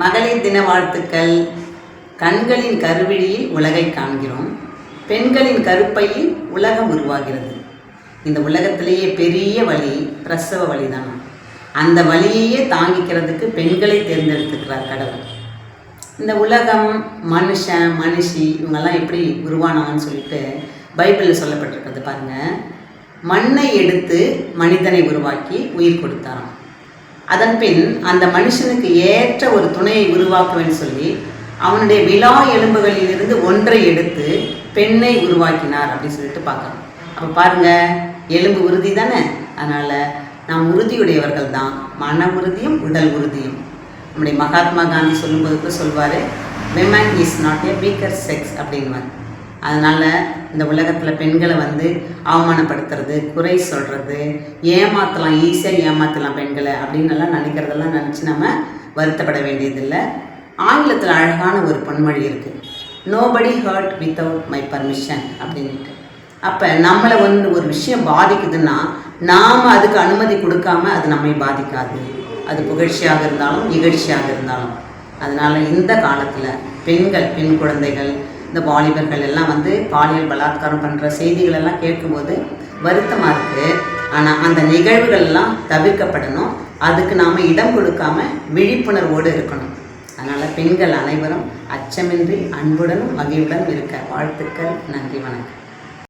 மகளிர் தின வாழ்த்துக்கள். கண்களின் கருவிழியில் உலகை காண்கிறோம். பெண்களின் கருப்பையில் உலகம் உருவாகிறது. இந்த உலகத்திலேயே பெரிய வழி பிரசவ வழிதான். அந்த வழியையே தாங்கிக்கிறதுக்கு பெண்களை தேர்ந்தெடுத்துக்கிறார் கடவுள். இந்த உலகம் மனுஷன் மனுஷி இவங்கெல்லாம் எப்படி உருவானவன்னு சொல்லிட்டு பைபிளில் சொல்லப்பட்டிருக்கிறது பாருங்கள் மண்ணை எடுத்து மனிதனை உருவாக்கி உயிர் கொடுத்தாராம். அதன் பின் அந்த மனுஷனுக்கு ஏற்ற ஒரு துணையை உருவாக்குவேன் சொல்லி அவனுடைய விழா எலும்புகளிலிருந்து ஒன்றை எடுத்து பெண்ணை உருவாக்கினார் அப்படின்னு சொல்லிட்டு பார்க்கணும். அப்போ பாருங்க எலும்பு உறுதி தானே? அதனால் நாம் உறுதியுடையவர்கள் தான். மன உறுதியும் உடல் உறுதியும். நம்முடைய மகாத்மா காந்தி சொல்லும்போது சொல்வார் women is not a weaker sex அப்படின்வார் அதனால் இந்த உலகத்தில் பெண்களை வந்து அவமானப்படுத்துறது குறை சொல்கிறது ஏமாற்றலாம் ஈஸியாக ஏமாற்றலாம் பெண்களை அப்படின்னு எல்லாம் நினைக்கிறதெல்லாம் நினச்சி நம்ம வருத்தப்பட வேண்டியதில்லை. ஆங்கிலத்தில் அழகான ஒரு பொன்மொழி இருக்குது nobody hurt without my permission அப்படின்ட்டு அப்போ நம்மளை வந்து ஒரு விஷயம் பாதிக்குதுன்னா நாம் அதுக்கு அனுமதி கொடுக்காம அது நம்மை பாதிக்காது. அது புகழ்ச்சியாக இருந்தாலும் இகழ்ச்சியாக இருந்தாலும். அதனால் இந்த காலத்தில் பெண்கள் பெண் குழந்தைகள் இந்த வாலிபர்கள் எல்லாம் வந்து பாலியல் பலாத்காரம் பண்ணுற செய்திகள் எல்லாம் கேட்கும்போது வருத்தமாக இருக்குது ஆனால் அந்த நிகழ்வுகள் எல்லாம் தவிர்க்கப்படணும். அதுக்கு நாம் இடம் கொடுக்காம விழிப்புணர்வோடு இருக்கணும். அதனால் பெண்கள் அனைவரும் அச்சமின்றி அன்புடனும் மகிழ்வுடன் இருக்க வாழ்த்துக்கள். நன்றி வணக்கம்.